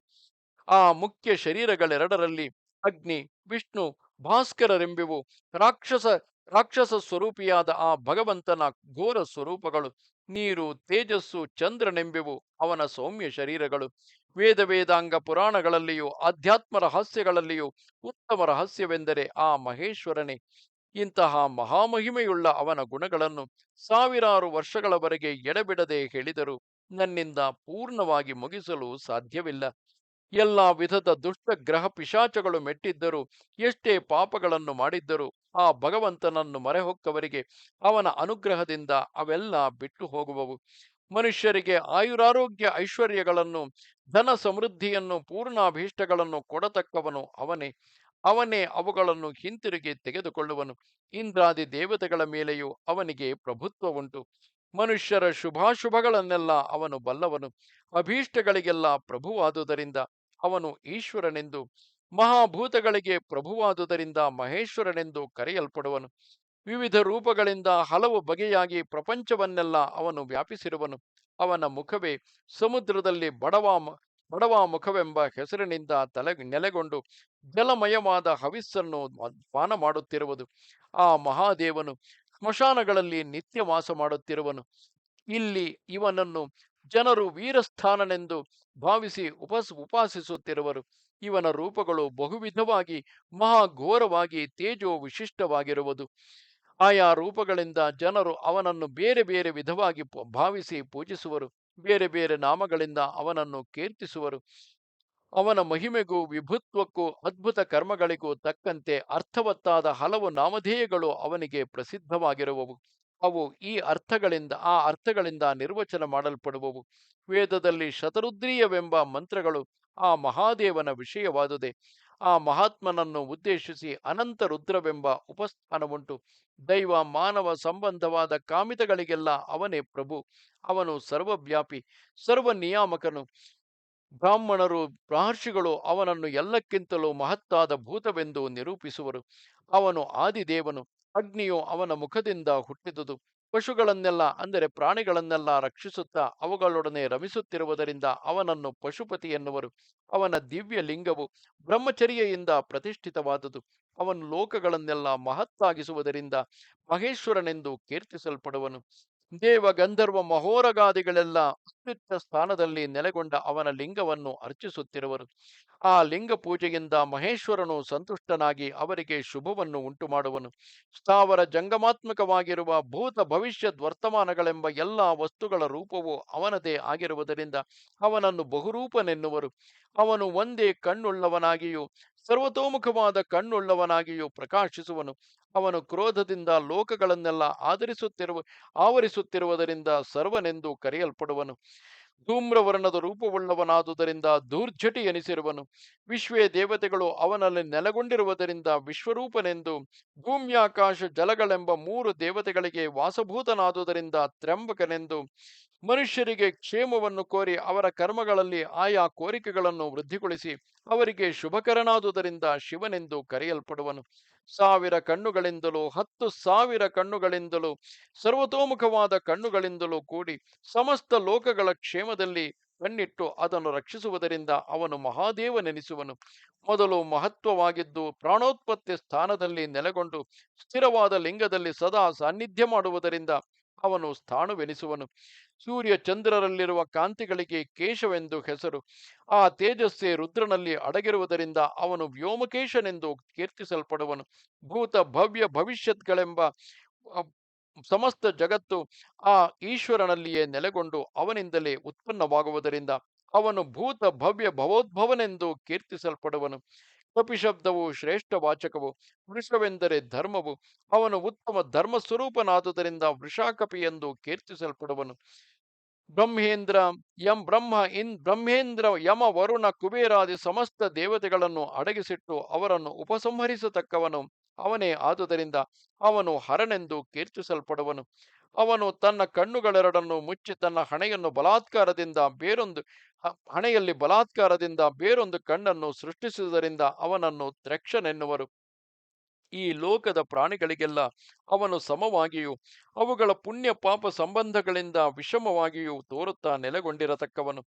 ಆ ಮುಖ್ಯ ಶರೀರಗಳೆರಡರಲ್ಲಿ ಅಗ್ನಿ, ವಿಷ್ಣು, ಭಾಸ್ಕರರೆಂಬಿವು ರಾಕ್ಷಸ ರಾಕ್ಷಸ ಸ್ವರೂಪಿಯಾದ ಆ ಭಗವಂತನ ಘೋರ ಸ್ವರೂಪಗಳು, ನೀರು, ತೇಜಸ್ಸು, ಚಂದ್ರನೆಂಬೆವು ಅವನ ಸೌಮ್ಯ ಶರೀರಗಳು. ವೇದ ವೇದಾಂಗ ಪುರಾಣಗಳಲ್ಲಿಯೂ, ಆಧ್ಯಾತ್ಮ ರಹಸ್ಯಗಳಲ್ಲಿಯೂ ಉತ್ತಮ ರಹಸ್ಯವೆಂದರೆ ಆ ಮಹೇಶ್ವರನೇ. ಇಂತಹ ಮಹಾಮಹಿಮೆಯುಳ್ಳ ಅವನ ಗುಣಗಳನ್ನು ಸಾವಿರಾರು ವರ್ಷಗಳವರೆಗೆ ಎಡೆಬಿಡದೆ ಹೇಳಿದರು ನನ್ನಿಂದ ಪೂರ್ಣವಾಗಿ ಮುಗಿಸಲು ಸಾಧ್ಯವಿಲ್ಲ. ಎಲ್ಲ ವಿಧದ ದುಷ್ಟ ಗ್ರಹ ಪಿಶಾಚಗಳು ಮೆಟ್ಟಿದ್ದರು. ಎಷ್ಟೇ ಪಾಪಗಳನ್ನು ಮಾಡಿದ್ದರು. ಆ ಭಗವಂತನನ್ನು ಮರೆಹೊಕ್ಕವರಿಗೆ ಅವನ ಅನುಗ್ರಹದಿಂದ ಅವೆಲ್ಲ ಬಿಟ್ಟು ಹೋಗುವವು. ಮನುಷ್ಯರಿಗೆ ಆಯುರಾರೋಗ್ಯ ಐಶ್ವರ್ಯಗಳನ್ನು, ಧನ ಸಮೃದ್ಧಿಯನ್ನು, ಪೂರ್ಣಾಭೀಷ್ಟಗಳನ್ನು ಕೊಡತಕ್ಕವನು ಅವನೇ. ಅವನೇ ಅವುಗಳನ್ನು ಹಿಂತಿರುಗಿ ತೆಗೆದುಕೊಳ್ಳುವನು. ಇಂದ್ರಾದಿ ದೇವತೆಗಳ ಮೇಲೆಯೂ ಅವನಿಗೆ ಪ್ರಭುತ್ವ ಉಂಟು ಮನುಷ್ಯರ ಶುಭಾಶುಭಗಳನ್ನೆಲ್ಲ ಅವನು ಬಲ್ಲವನು. ಅಭೀಷ್ಟಗಳಿಗೆಲ್ಲ ಪ್ರಭುವಾದುದರಿಂದ ಅವನು ಈಶ್ವರನೆಂದು ಮಹಾಭೂತಗಳಿಗೆ ಪ್ರಭುವಾದುದರಿಂದ ಮಹೇಶ್ವರನೆಂದು ಕರೆಯಲ್ಪಡುವನು. ವಿವಿಧ ರೂಪಗಳಿಂದ ಹಲವು ಬಗೆಯಾಗಿ ಪ್ರಪಂಚವನ್ನೆಲ್ಲ ಅವನು ವ್ಯಾಪಿಸಿರುವನು. ಅವನ ಮುಖವೇ ಸಮುದ್ರದಲ್ಲಿ ಬಡವ ಬಡವ ಮುಖವೆಂಬ ಹೆಸರಿನಿಂದ ತಲೆ, ನೆಲೆಗೊಂಡು ಜಲಮಯವಾದ ಹವಿಸ್ಸನ್ನು ಪಾನ ಮಾಡುತ್ತಿರುವುದು. ಆ ಮಹಾದೇವನು ಸ್ಮಶಾನಗಳಲ್ಲಿ ನಿತ್ಯ ವಾಸ ಮಾಡುತ್ತಿರುವನು. ಇಲ್ಲಿ ಇವನನ್ನು ಜನರು ವೀರಸ್ಥಾನನೆಂದು ಭಾವಿಸಿ ಉಪಸ್, ಉಪಾಸಿಸುತ್ತಿರುವರು. ಇವನ ರೂಪಗಳು ಬಹುವಿಧವಾಗಿ ಮಹಾಘೋರವಾಗಿ ತೇಜೋ ವಿಶಿಷ್ಟವಾಗಿರುವುದು ಆಯಾ ರೂಪಗಳಿಂದ ಜನರು ಅವನನ್ನು ಬೇರೆ ಬೇರೆ ವಿಧವಾಗಿ ಭಾವಿಸಿ ಪೂಜಿಸುವರು. ಬೇರೆ ಬೇರೆ ನಾಮಗಳಿಂದ ಅವನನ್ನು ಕೀರ್ತಿಸುವರು. ಅವನ ಮಹಿಮೆಗೂ ವಿಭುತ್ವಕ್ಕೂ ಅದ್ಭುತ ಕರ್ಮಗಳಿಗೂ ತಕ್ಕಂತೆ ಅರ್ಥವತ್ತಾದ ಹಲವು ನಾಮಧೇಯಗಳು ಅವನಿಗೆ ಪ್ರಸಿದ್ಧವಾಗಿರುವವು. ಅವು ಈ ಅರ್ಥಗಳಿಂದ, ಆ ಅರ್ಥಗಳಿಂದ ನಿರ್ವಚನ ಮಾಡಲ್ಪಡುವವು. ವೇದದಲ್ಲಿ ಶತರುದ್ರೀಯವೆಂಬ ಮಂತ್ರಗಳು ಆ ಮಹಾದೇವನ ವಿಷಯವಾದುದೆ. ಆ ಮಹಾತ್ಮನನ್ನು ಉದ್ದೇಶಿಸಿ ಅನಂತ ರುದ್ರವೆಂಬ ಉಪಸ್ಥಾನವುಂಟು. ದೈವ ಮಾನವ ಸಂಬಂಧವಾದ ಕಾಮಿತಗಳಿಗೆಲ್ಲ ಅವನೇ ಪ್ರಭು. ಅವನು ಸರ್ವವ್ಯಾಪಿ, ಸರ್ವ ನಿಯಾಮಕನು. ಬ್ರಾಹ್ಮಣರು, ಮಹರ್ಷಿಗಳು ಅವನನ್ನು ಎಲ್ಲಕ್ಕಿಂತಲೂ ಮಹತ್ತಾದ ಭೂತವೆಂದು ನಿರೂಪಿಸುವರು. ಅವನು ಆದಿದೇವನು. ಅಗ್ನಿಯು ಅವನ ಮುಖದಿಂದ ಹುಟ್ಟಿದುದು. ಪಶುಗಳನ್ನೆಲ್ಲ, ಅಂದರೆ ಪ್ರಾಣಿಗಳನ್ನೆಲ್ಲ ರಕ್ಷಿಸುತ್ತಾ ಅವುಗಳೊಡನೆ ರಮಿಸುತ್ತಿರುವುದರಿಂದ ಅವನನ್ನು ಪಶುಪತಿ ಎನ್ನುವರು. ಅವನ ದಿವ್ಯ ಲಿಂಗವು ಬ್ರಹ್ಮಚರ್ಯೆಯಿಂದ ಪ್ರತಿಷ್ಠಿತವಾದುದು. ಅವನು ಲೋಕಗಳನ್ನೆಲ್ಲ ಮಹತ್ತಾಗಿಸುವುದರಿಂದ ಮಹೇಶ್ವರನೆಂದು ಕೀರ್ತಿಸಲ್ಪಡುವನು. ದೇವ ಗಂಧರ್ವ ಮಹೋರಗಾದಿಗಳೆಲ್ಲ ಅತ್ಯುಚ್ಚ ಸ್ಥಾನದಲ್ಲಿ ನೆಲೆಗೊಂಡ ಅವನ ಲಿಂಗವನ್ನು ಅರ್ಚಿಸುತ್ತಿರುವರು. ಆ ಲಿಂಗ ಪೂಜೆಯಿಂದ ಮಹೇಶ್ವರನು ಸಂತುಷ್ಟನಾಗಿ ಅವರಿಗೆ ಶುಭವನ್ನು ಉಂಟು ಮಾಡುವನು ಸ್ಥಾವರ ಜಂಗಮಾತ್ಮಕವಾಗಿರುವ ಭೂತ ಭವಿಷ್ಯದ್ ವರ್ತಮಾನಗಳೆಂಬ ಎಲ್ಲ ವಸ್ತುಗಳ ರೂಪವು ಅವನದೇ ಆಗಿರುವುದರಿಂದ ಅವನನ್ನು ಬಹುರೂಪನೆನ್ನುವರು. ಅವನು ಒಂದೇ ಕಣ್ಣುಳ್ಳವನಾಗಿಯೂ ಸರ್ವತೋಮುಖವಾದ ಕಣ್ಣುಳ್ಳವನಾಗಿಯೂ ಪ್ರಕಾಶಿಸುವನು. ಅವನು ಕ್ರೋಧದಿಂದ ಲೋಕಗಳನ್ನೆಲ್ಲ ಆಧರಿಸುತ್ತಿರುವ ಆವರಿಸುತ್ತಿರುವುದರಿಂದ ಸರ್ವನೆಂದು ಕರೆಯಲ್ಪಡುವನು. ಧೂಮ್ರವರ್ಣದ ರೂಪವುಳ್ಳವನಾದುದರಿಂದ ದೂರ್ಜಟಿ ಎನಿಸಿರುವನು. ವಿಶ್ವೇ ದೇವತೆಗಳು ಅವನಲ್ಲಿ ನೆಲೆಗೊಂಡಿರುವುದರಿಂದ ವಿಶ್ವರೂಪನೆಂದು ಭೂಮ್ಯಾಕಾಶ ಜಲಗಳೆಂಬ ಮೂರು ದೇವತೆಗಳಿಗೆ ವಾಸಭೂತನಾದುದರಿಂದ ತ್ರ್ಯಂಬಕನೆಂದು ಮನುಷ್ಯರಿಗೆ ಕ್ಷೇಮವನ್ನು ಕೋರಿ ಅವರ ಕರ್ಮಗಳಲ್ಲಿ ಆಯಾ ಕೋರಿಕೆಗಳನ್ನು ವೃದ್ಧಿಗೊಳಿಸಿ ಅವರಿಗೆ ಶುಭಕರನಾದುದರಿಂದ ಶಿವನೆಂದು ಕರೆಯಲ್ಪಡುವನು. ಸಾವಿರ ಕಣ್ಣುಗಳಿಂದಲೂ, ಹತ್ತು ಸಾವಿರ ಕಣ್ಣುಗಳಿಂದಲೂ, ಸರ್ವತೋಮುಖವಾದ ಕಣ್ಣುಗಳಿಂದಲೂ ಕೂಡಿ ಸಮಸ್ತ ಲೋಕಗಳ ಕ್ಷೇಮದಲ್ಲಿ ಕಣ್ಣಿಟ್ಟು ಅದನ್ನು ರಕ್ಷಿಸುವುದರಿಂದ ಅವನು ಮಹಾದೇವನೆನಿಸುವನು. ಮೊದಲು ಮಹತ್ವವಾಗಿದ್ದು ಪ್ರಾಣೋತ್ಪತ್ತಿ ಸ್ಥಾನದಲ್ಲಿ ನೆಲೆಗೊಂಡು ಸ್ಥಿರವಾದ ಲಿಂಗದಲ್ಲಿ ಸದಾ ಸಾನ್ನಿಧ್ಯ ಮಾಡುವುದರಿಂದ ಅವನು ಸ್ಥಾಣುವೆನಿಸುವನು. ಸೂರ್ಯ ಚಂದ್ರರಲ್ಲಿರುವ ಕಾಂತಿಗಳಿಗೆ ಕೇಶವೆಂದು ಹೆಸರು. ಆ ತೇಜಸ್ಸೆ ರುದ್ರನಲ್ಲಿ ಅಡಗಿರುವುದರಿಂದ ಅವನು ವ್ಯೋಮಕೇಶನೆಂದು ಕೀರ್ತಿಸಲ್ಪಡುವನು. ಭೂತ ಭವ್ಯ ಭವಿಷ್ಯತ್ಗಳೆಂಬ ಸಮಸ್ತ ಜಗತ್ತು ಆ ಈಶ್ವರನಲ್ಲಿಯೇ ನೆಲೆಗೊಂಡು ಅವನಿಂದಲೇ ಉತ್ಪನ್ನವಾಗುವುದರಿಂದ ಅವನು ಭೂತ ಭವ್ಯ ಭವೋದ್ಭವನೆಂದು ಕೀರ್ತಿಸಲ್ಪಡುವನು. ಕಪಿಶಬ್ದವು ಶ್ರೇಷ್ಠ ವಾಚಕವು ವೃಷವೆಂದರೆ ಧರ್ಮವು. ಅವನು ಉತ್ತಮ ಧರ್ಮ ಸ್ವರೂಪನಾದುದರಿಂದ ವೃಷಾಕಪಿ ಎಂದು ಕೀರ್ತಿಸಲ್ಪಡುವನು. ಬ್ರಹ್ಮೇಂದ್ರ ಎಂ ಬ್ರಹ್ಮ ಇನ್ ಬ್ರಹ್ಮೇಂದ್ರ ಯಮ ವರುಣ ಕುಬೇರಾದಿ ಸಮಸ್ತ ದೇವತೆಗಳನ್ನು ಅಡಗಿಸಿಟ್ಟು ಅವರನ್ನು ಉಪಸಂಹರಿಸತಕ್ಕವನು. ಅವನೇ ಆದುದರಿಂದ ಅವನು ಹರನೆಂದು ಕೀರ್ತಿಸಲ್ಪಡುವನು. ಅವನು ತನ್ನ ಕಣ್ಣುಗಳೆರಡನ್ನು ಮುಚ್ಚಿ ತನ್ನ ಹಣೆಯನ್ನು ಬಲಾತ್ಕಾರದಿಂದ ಬೇರೊಂದು ಹಣೆಯಲ್ಲಿ ಬಲಾತ್ಕಾರದಿಂದ ಬೇರೊಂದು ಕಣ್ಣನ್ನು ಸೃಷ್ಟಿಸುವುದರಿಂದ ಅವನನ್ನು ದ್ರಕ್ಷನೆನ್ನುವರು. ಈ ಲೋಕದ ಪ್ರಾಣಿಗಳಿಗೆಲ್ಲ ಅವನು ಸಮವಾಗಿಯೂ ಅವುಗಳ ಪುಣ್ಯ ಪಾಪ ಸಂಬಂಧಗಳಿಂದ ವಿಷಮವಾಗಿಯೂ ತೋರುತ್ತಾ ನೆಲೆಗೊಂಡಿರತಕ್ಕವನು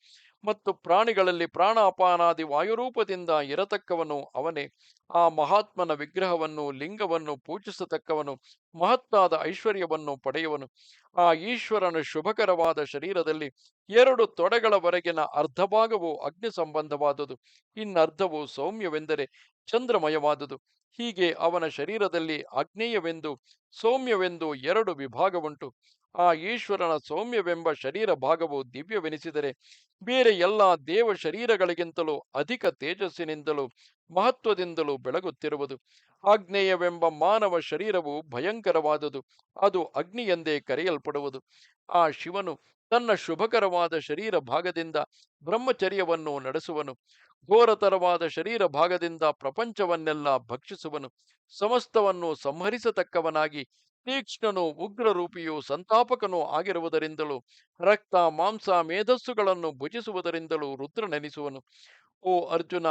ಮತ್ತು ಪ್ರಾಣಿಗಳಲ್ಲಿ ಪ್ರಾಣಾಪಾನಾದಿ ವಾಯುರೂಪದಿಂದ ಇರತಕ್ಕವನು ಅವನೇ. ಆ ಮಹಾತ್ಮನ ವಿಗ್ರಹವನ್ನು, ಲಿಂಗವನ್ನು ಪೂಜಿಸತಕ್ಕವನು, ಮಹತ್ತಾದ ಐಶ್ವರ್ಯವನ್ನು ಪಡೆಯುವನು. ಆ ಈಶ್ವರನ ಶುಭಕರವಾದ ಶರೀರದಲ್ಲಿ ಎರಡು ತೊಡೆಗಳವರೆಗಿನ ಅರ್ಧ ಭಾಗವು ಅಗ್ನಿ ಸಂಬಂಧವಾದುದು ಇನ್ನರ್ಧವು ಸೌಮ್ಯವೆಂದರೆ ಚಂದ್ರಮಯವಾದುದು. ಹೀಗೆ ಅವನ ಶರೀರದಲ್ಲಿ ಆಗ್ನೇಯವೆಂದು ಸೌಮ್ಯವೆಂದು ಎರಡು ವಿಭಾಗವುಂಟು. ಆ ಈಶ್ವರನ ಸೌಮ್ಯವೆಂಬ ಶರೀರ ಭಾಗವು ದಿವ್ಯವೆನಿಸಿದರೆ ಬೇರೆ ಎಲ್ಲ ದೇವ ಶರೀರಗಳಿಗಿಂತಲೂ ಅಧಿಕ ತೇಜಸ್ಸಿನಿಂದಲೂ ಮಹತ್ವದಿಂದಲೂ ಬೆಳಗುತ್ತಿರುವುದು. ಆಗ್ನೇಯವೆಂಬ ಮಾನವ ಶರೀರವು ಭಯಂಕರವಾದುದು, ಅದು ಅಗ್ನಿ ಎಂದೇ ಕರೆಯಲ್ಪಡುವುದು. ಆ ಶಿವನು ತನ್ನ ಶುಭಕರವಾದ ಶರೀರ ಭಾಗದಿಂದ ಬ್ರಹ್ಮಚರ್ಯವನ್ನು ನಡೆಸುವನು. ಘೋರತರವಾದ ಶರೀರ ಭಾಗದಿಂದ ಪ್ರಪಂಚವನ್ನೆಲ್ಲ ಭಕ್ಷಿಸುವನು. ಸಮಸ್ತವನ್ನು ಸಂಹರಿಸತಕ್ಕವನಾಗಿ ತೀಕ್ಷ್ಣನು ಉಗ್ರರೂಪಿಯೂ ಸಂತಾಪಕನೂ ಆಗಿರುವುದರಿಂದಲೂ, ರಕ್ತ, ಮಾಂಸ, ಮೇಧಸ್ಸುಗಳನ್ನು ಭುಜಿಸುವುದರಿಂದಲೂ ರುದ್ರನೆನಿಸುವನು ಓ ಅರ್ಜುನ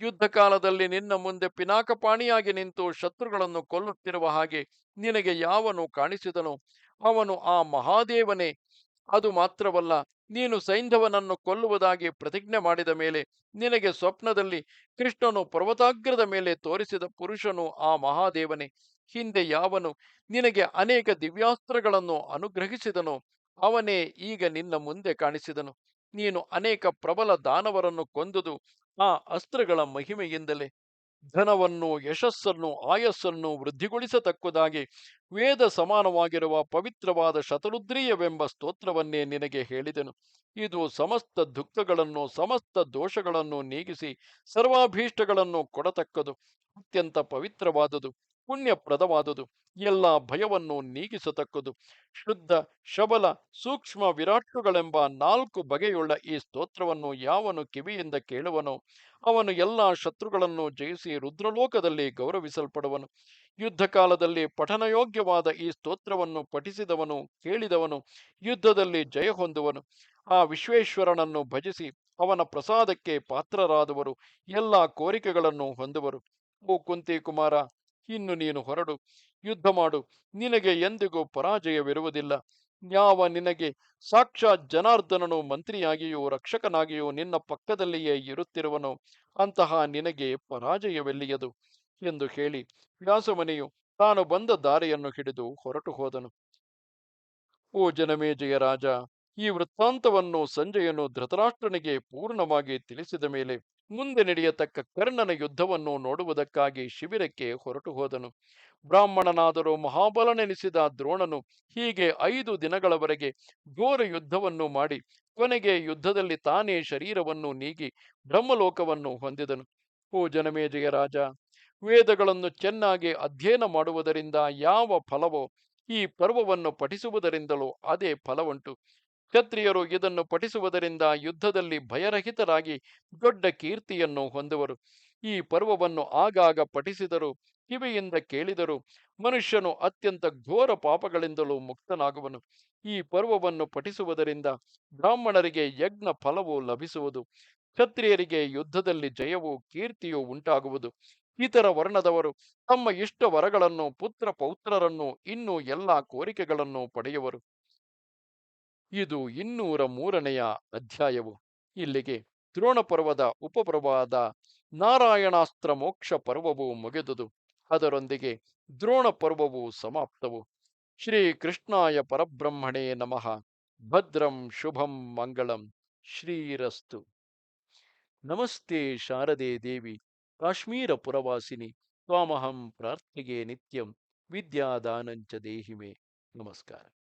ಯುದ್ಧ ಕಾಲದಲ್ಲಿ ನಿನ್ನ ಮುಂದೆ ಪಿನಾಕಪಾಣಿಯಾಗಿ ನಿಂತು ಶತ್ರುಗಳನ್ನು ಕೊಲ್ಲುತ್ತಿರುವ ಹಾಗೆ ನಿನಗೆ ಯಾವನು ಕಾಣಿಸಿದನು? ಅವನು ಆ ಮಹಾದೇವನೇ. ಅದು ಮಾತ್ರವಲ್ಲ, ನೀನು ಸೈಂಧವನನ್ನು ಕೊಲ್ಲುವುದಾಗಿ ಪ್ರತಿಜ್ಞೆ ಮಾಡಿದ ಮೇಲೆ ನಿನಗೆ ಸ್ವಪ್ನದಲ್ಲಿ ಕೃಷ್ಣನು ಪರ್ವತಾಗ್ರದ ಮೇಲೆ ತೋರಿಸಿದ ಪುರುಷನು ಆ ಮಹಾದೇವನೇ. ಹಿಂದೆ ಯಾವನು ನಿನಗೆ ಅನೇಕ ದಿವ್ಯಾಸ್ತ್ರಗಳನ್ನು ಅನುಗ್ರಹಿಸಿದನು, ಅವನೇ ಈಗ ನಿನ್ನ ಮುಂದೆ ಕಾಣಿಸಿದನು. ನೀನು ಅನೇಕ ಪ್ರಬಲ ದಾನವರನ್ನು ಕೊಂದುದು ಆ ಅಸ್ತ್ರಗಳ ಮಹಿಮೆಯಿಂದಲೇ. ಧನವನ್ನು, ಯಶಸ್ಸನ್ನು, ಆಯಸ್ಸನ್ನು ವೃದ್ಧಿಗೊಳಿಸತಕ್ಕುದಾಗಿ ವೇದ ಸಮಾನವಾಗಿರುವ ಪವಿತ್ರವಾದ ಶತರುದ್ರೀಯವೆಂಬ ಸ್ತೋತ್ರವನ್ನೇ ನಿನಗೆ ಹೇಳಿದೆನು. ಇದು ಸಮಸ್ತ ದುಃಖಗಳನ್ನು, ಸಮಸ್ತ ದೋಷಗಳನ್ನು ನೀಗಿಸಿ ಸರ್ವಾಭೀಷ್ಟಗಳನ್ನು ಕೊಡತಕ್ಕದು, ಅತ್ಯಂತ ಪವಿತ್ರವಾದುದು. ಪುಣ್ಯಪ್ರದವಾದುದು. ಎಲ್ಲ ಭಯವನ್ನು ನೀಗಿಸತಕ್ಕದು. ಶುದ್ಧ, ಶಬಲ, ಸೂಕ್ಷ್ಮ ವಿರಾಟ್ಟುಗಳೆಂಬ ನಾಲ್ಕು ಬಗೆಯುಳ್ಳ ಈ ಸ್ತೋತ್ರವನ್ನು ಯಾವನು ಕಿವಿಯಿಂದ ಕೇಳುವನೋ, ಅವನು ಎಲ್ಲ ಶತ್ರುಗಳನ್ನು ಜಯಿಸಿ ರುದ್ರಲೋಕದಲ್ಲಿ ಗೌರವಿಸಲ್ಪಡುವನು. ಯುದ್ಧ ಕಾಲದಲ್ಲಿ ಪಠನಯೋಗ್ಯವಾದ ಈ ಸ್ತೋತ್ರವನ್ನು ಪಠಿಸಿದವನು, ಕೇಳಿದವನು, ಯುದ್ಧದಲ್ಲಿ ಜಯ ಹೊಂದುವನು. ಆ ವಿಶ್ವೇಶ್ವರನನ್ನು ಭಜಿಸಿ ಅವನ ಪ್ರಸಾದಕ್ಕೆ ಪಾತ್ರರಾದವರು, ಎಲ್ಲ ಕೋರಿಕೆಗಳನ್ನು ಹೊಂದುವರು. ಓ ಕುಂತಿ ಕುಮಾರ ಇನ್ನು ನೀನು ಹೊರಡು, ಯುದ್ಧ ಮಾಡು. ನಿನಗೆ ಎಂದಿಗೂ ಪರಾಜಯವಿರುವುದಿಲ್ಲ. ಯಾವ ನಿನಗೆ ಸಾಕ್ಷಾತ್ ಜನಾರ್ದನನು ಮಂತ್ರಿಯಾಗಿಯೂ ರಕ್ಷಕನಾಗಿಯೂ ನಿನ್ನ ಪಕ್ಕದಲ್ಲಿಯೇ ಇರುತ್ತಿರುವನು, ಅಂತಹ ನಿನಗೆ ಪರಾಜಯವೆಲ್ಲಿಯದು? ಎಂದು ಹೇಳಿ ವ್ಯಾಸಮನೆಯು ತಾನು ಬಂದ ದಾರಿಯನ್ನು ಹಿಡಿದು ಹೊರಟು ಹೋದನು. ಓ ಜನಮೇಜಯ ರಾಜ, ಈ ವೃತ್ತಾಂತವನ್ನು ಸಂಜಯನು ಧೃತರಾಷ್ಟ್ರನಿಗೆ ಪೂರ್ಣವಾಗಿ ತಿಳಿಸಿದ ಮೇಲೆ ಮುಂದೆ ನಡೆಯತಕ್ಕ ಕರ್ಣನ ಯುದ್ಧವನ್ನು ನೋಡುವುದಕ್ಕಾಗಿ ಶಿಬಿರಕ್ಕೆ ಹೊರಟು ಹೋದನು. ಬ್ರಾಹ್ಮಣನಾದರೂ ಮಹಾಬಲನೆನಿಸಿದ ದ್ರೋಣನು ಹೀಗೆ ಐದು ದಿನಗಳವರೆಗೆ ಘೋರ ಯುದ್ಧವನ್ನು ಮಾಡಿ ಕೊನೆಗೆ ಯುದ್ಧದಲ್ಲಿ ತಾನೇ ಶರೀರವನ್ನು ನೀಗಿ ಬ್ರಹ್ಮಲೋಕವನ್ನು ಹೊಂದಿದನು. ಓ ಜನಮೇಜಯ ರಾಜ, ವೇದಗಳನ್ನು ಚೆನ್ನಾಗಿ ಅಧ್ಯಯನ ಮಾಡುವುದರಿಂದ ಯಾವ ಫಲವೋ ಈ ಪರ್ವವನ್ನು ಪಠಿಸುವುದರಿಂದಲೂ ಅದೇ ಫಲವುಂಟು. ಕ್ಷತ್ರಿಯರು ಇದನ್ನು ಪಠಿಸುವುದರಿಂದ ಯುದ್ಧದಲ್ಲಿ ಭಯರಹಿತರಾಗಿ ದೊಡ್ಡ ಕೀರ್ತಿಯನ್ನು ಹೊಂದುವರು. ಈ ಪರ್ವವನ್ನು ಆಗಾಗ ಪಠಿಸಿದರು, ಕಿವಿಯಿಂದ ಕೇಳಿದರು. ಮನುಷ್ಯನು ಅತ್ಯಂತ ಘೋರ ಪಾಪಗಳಿಂದಲೂ ಮುಕ್ತನಾಗುವನು. ಈ ಪರ್ವವನ್ನು ಪಠಿಸುವುದರಿಂದ ಬ್ರಾಹ್ಮಣರಿಗೆ ಯಜ್ಞ ಫಲವು ಲಭಿಸುವುದು. ಕ್ಷತ್ರಿಯರಿಗೆ ಯುದ್ಧದಲ್ಲಿ ಜಯವೂ ಕೀರ್ತಿಯೂ ಉಂಟಾಗುವುದು. ಇತರ ವರ್ಣದವರು ತಮ್ಮ ಇಷ್ಟ ವರಗಳನ್ನು ಪುತ್ರ ಪೌತ್ರರನ್ನು ಇನ್ನೂ ಎಲ್ಲ ಕೋರಿಕೆಗಳನ್ನು ಪಡೆಯುವರು. ಇದು ಇನ್ನೂರ ಮೂರನೆಯ ಅಧ್ಯಾಯವು. ಇಲ್ಲಿಗೆ ದ್ರೋಣ ಪರ್ವದ ಉಪಪರ್ವದ ನಾರಾಯಣಾಸ್ತ್ರ ಮೋಕ್ಷ ಪರ್ವವು ಮುಗಿದುದು. ಅದರೊಂದಿಗೆ ದ್ರೋಣ ಪರ್ವವು ಸಮಾಪ್ತವು. ಶ್ರೀ ಕೃಷ್ಣಾಯ ಪರಬ್ರಹ್ಮಣೇ ನಮಃ. ಭದ್ರಂ ಶುಭಂ ಮಂಗಳಂ. ಶ್ರೀರಸ್ತು. ನಮಸ್ತೆ ಶಾರದೆ ದೇವಿ. ಕಾಶ್ಮೀರ ಪುರವಾಸಿನಿ. ತ್ವಾಮಹಂ ಪ್ರಾರ್ಥಿಗೆ ನಿತ್ಯಂ. ವಿದ್ಯಾದಾನಂಚ ದೇಹಿಮೆ. ನಮಸ್ಕಾರ.